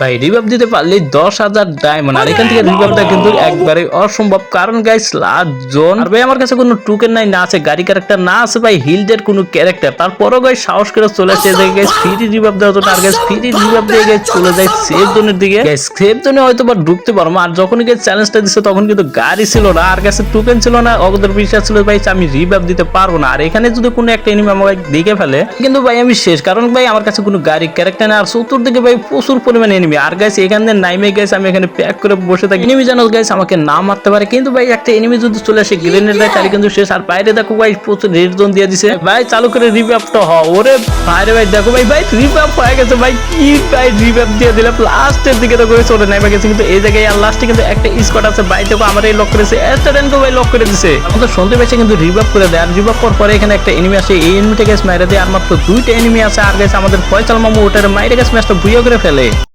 ভাই রিভাইভ দিতে পারলেই দশ হাজার ডায়মন্ড আর এখান থেকে রিভাইভটা কিন্তু একবারে অসম্ভব। কারণ গাইস লাস্ট জোন ভাই, আমার কাছে কোনো টুকেন নাই, না আছে, গাড়ি ক্যারেক্টার না আছে ভাই হিলডের কোনো ক্যারেক্টার তারপরও গাইস সাহস করে চলে আসে, যে গাইস ফ্রি রিভাইভ দেওয়ার জন্য। আর গাইস ফ্রি রিভাইভ দিয়ে গাইস চলে যায় সেফ জোনের দিকে। গাইস সেফ জোনে হয়তো বা ঢুকতে পারব, আর যখনই গাইস চ্যালেঞ্জটা দিছে, তখন কিন্তু গাড়ি ছিল না। আর কাছে টোকেন ছিল না, অগদের বিশ্বাস ছিল, ভাই, আমি রিভাইভ দিতে পারব না। আর এখানে যদি কোনো একটা এনিমি আমাকে দেখে ফেলে, কিন্তু ভাই, আমি শেষ। কারণ ভাই, আমার কাছে কোনো গাড়ি ক্যারেক্টার নেই। আর চতুর্দিকে ভাই, প্রচুর পরিমাণে এনিমি আর গাইস এখানে নাইমে গাইস আমি এখানে প্যাক করে বসে থাকি। এনিমি জানো গাইস আমাকে না মারতে পারে। কিন্তু ভাই, একটা এনিমি যদি চলে আসে গ্রেনেড দেয় তাহলে কিন্তু শেষ। আর বাইরে দেখো ভাই প্রচুর রেড জোন দিয়ে দিছে। ভাই, চালু করে রিভাইভটা হ। ওরে বাইরে ভাই, দেখো ভাই ভাই রিভাইভ হয়ে গেছে ভাই। কি ভাই রিভাইভ দিয়ে দিলে লাস্টের দিকে তো করে চলে নাইমে গেছে কিন্তু এই জায়গায় আর লাস্টে কিন্তু একটা স্কট আছে। ভাই, দেখো, আমার এই লক করেছে। এস্টারেন্ট ভাই লক করে দিছে। আমাদের শুনতে পেয়েছে কিন্তু রিভাইভ করে দেয়। আর রিভাইভ করার পরে এখানে একটা এনিমি আসে। এই এনিমিটাকে মাইরে দেয়। আর মাত্র দুইটা এনিমি আছে। আর গেছে আমাদের ফয়সাল মামু ওটার মাইরে গেছে ম্যাচটা ভুইয়া করে ফেলে।